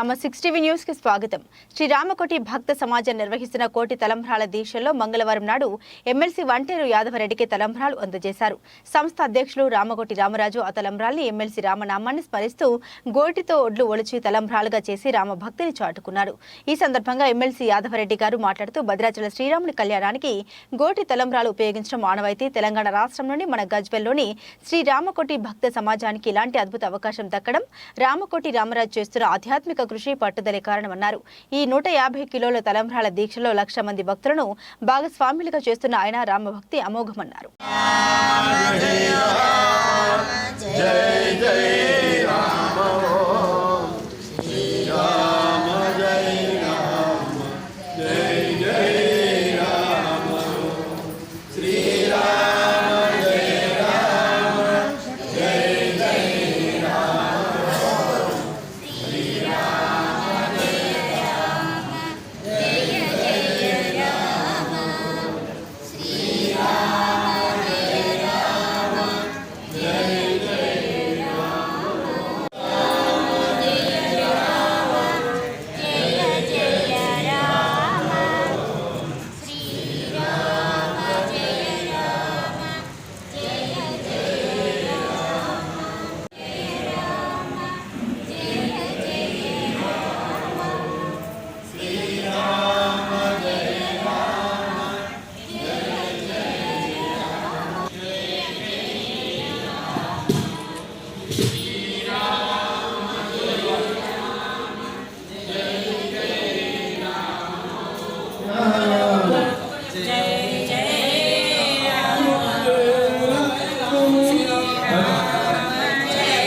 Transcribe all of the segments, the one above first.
తమ six TV న్యూస్కి స్వాగతం. శ్రీ రామకోటి భక్త సమాజం నిర్వహిస్తున్న కోటి తలంబ్రాల దీక్షల్లో మంగళవారం నాడు ఎమ్మెల్సీ వంటేరు యాదవరెడ్డికి తలంబ్రాలు అందజేశారు. సంస్థ అధ్యక్షులు రామకోటి రామరాజు ఆ తలంబ్రాల్ని ఎమ్మెల్సీ రామనామాన్ని స్మరిస్తూ గోటితో ఒడ్లు ఒలిచి తలంబ్రాలుగా చేసి రామ భక్తిని చాటుకున్నారు. ఈ సందర్భంగా ఎమ్మెల్సీ యాదవరెడ్డి గారు మాట్లాడుతూ భద్రాచల శ్రీరాముని కళ్యాణానికి గోటి తలంబ్రాలు ఉపయోగించడం మానవాయితీ తెలంగాణ రాష్ట్రంలోని మన గజ్వెల్లోని శ్రీరామకోటి భక్త సమాజానికి ఇలాంటి అద్భుత అవకాశం దక్కడం రామకోటి రామరాజు చేస్తున్న ఆధ్యాత్మిక కృషి పట్టుదలే కారణమన్నారు. ఈ నూట యాభై కిలోల తలంబ్రాల దీక్షలో లక్ష మంది భక్తులను భాగస్వాములుగా చేస్తున్న ఆయన రామభక్తి అమోఘమన్నారు.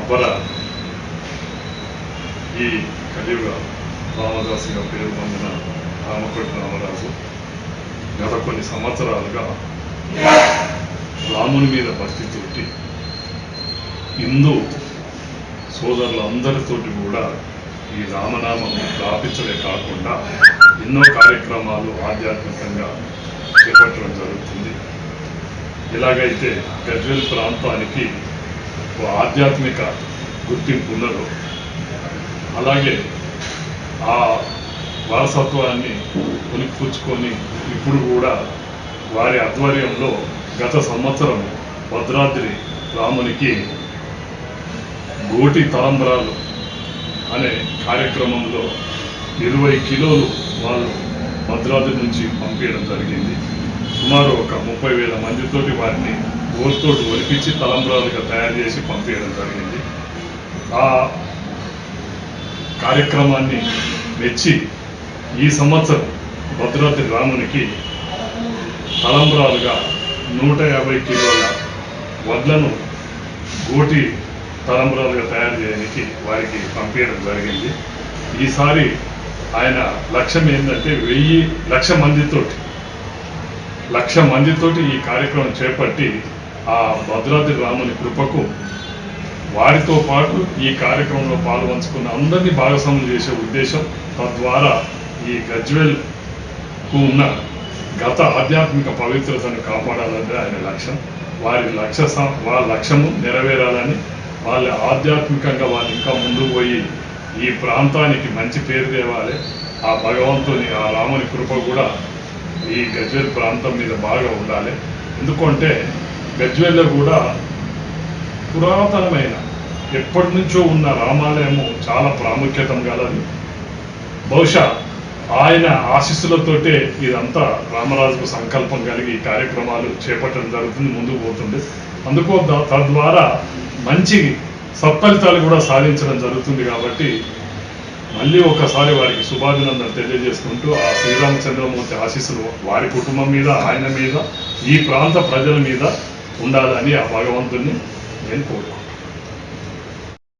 అపర ఈ కలియుగ రామదాసుగా పేరు పొందిన రామకృష్ణ రామరాజు గత కొన్ని సంవత్సరాలుగా రాముని మీద భక్తితోటి హిందూ సోదరులందరితోటి కూడా ఈ రామనామం వ్యాపించడే కాకుండా ఎన్నో కార్యక్రమాలు ఆధ్యాత్మికంగా చేపట్టడం జరుగుతుంది. ఎలాగైతే గజ్వేల్ ప్రాంతానికి ఒక ఆధ్యాత్మిక గుర్తింపు ఉన్నదో అలాగే ఆ వారసత్వాన్ని కొనిపుచ్చుకొని ఇప్పుడు కూడా వారి ఆధ్వర్యంలో గత సంవత్సరం భద్రాద్రి రామునికి గోటి తలంబరాలు అనే కార్యక్రమంలో ఇరవై కిలోలు వాళ్ళు భద్రాద్రి నుంచి పంపించడం జరిగింది. సుమారు ఒక ముప్పై వేల మందితోటి వారిని ఓర్తోటి ఒలిపించి తలంబ్రాలుగా తయారు చేసి పంపించడం జరిగింది. ఆ కార్యక్రమాన్ని మెచ్చి ఈ సంవత్సరం భద్రాద్రి రామునికి తలంబ్రాలుగా నూట యాభై కిలోల వడ్లను గోటి తలంబ్రాలుగా తయారు చేయడానికి వారికి పంపించడం జరిగింది. ఈసారి ఆయన లక్ష్యం ఏంటంటే వెయ్యి లక్ష మందితోటి లక్ష మందితోటి ఈ కార్యక్రమం చేపట్టి ఆ భద్రాద్రి రాముని కృపకు వారితో పాటు ఈ కార్యక్రమంలో పాల్పంచుకున్న అందరినీ భాగస్వామ్యం చేసే ఉద్దేశం తద్వారా ఈ గజ్వెల్కు ఉన్న గత ఆధ్యాత్మిక పవిత్రతను కాపాడాలన్నది ఆయన లక్ష్యం. వారి లక్ష్య వారి లక్ష్యము నెరవేరాలని వాళ్ళ ఆధ్యాత్మికంగా వాళ్ళు ఇంకా ముందుకు పోయి ఈ ప్రాంతానికి మంచి పేరు తేవాలి. ఆ భగవంతుని ఆ రాముని కృప కూడా ఈ గజ్వేల్ ప్రాంతం మీద బాగా ఉండాలి. ఎందుకంటే గజ్వేల్లో కూడా పురాతనమైన ఎప్పటి నుంచో ఉన్న రామాలయము చాలా ప్రాముఖ్యత గలది. బహుశా ఆయన ఆశీస్సులతోటే ఇదంతా రామరాజుకు సంకల్పం కలిగి ఈ కార్యక్రమాలు చేపట్టడం జరుగుతుంది ముందుకు పోతుంది. అందుకో తద్వారా మంచి సత్ఫలితాలు కూడా సాధించడం జరుగుతుంది కాబట్టి మళ్ళీ ఒకసారి వారికి శుభాభినందనలు తెలియజేసుకుంటూ ఆ శ్రీరామచంద్రమూర్తి ఆశీస్సులు వారి కుటుంబం మీద ఆయన మీద ఈ ప్రాంత ప్రజల మీద ఉండాలని ఆ భగవంతుని నేను కోరుకుంటున్నాను.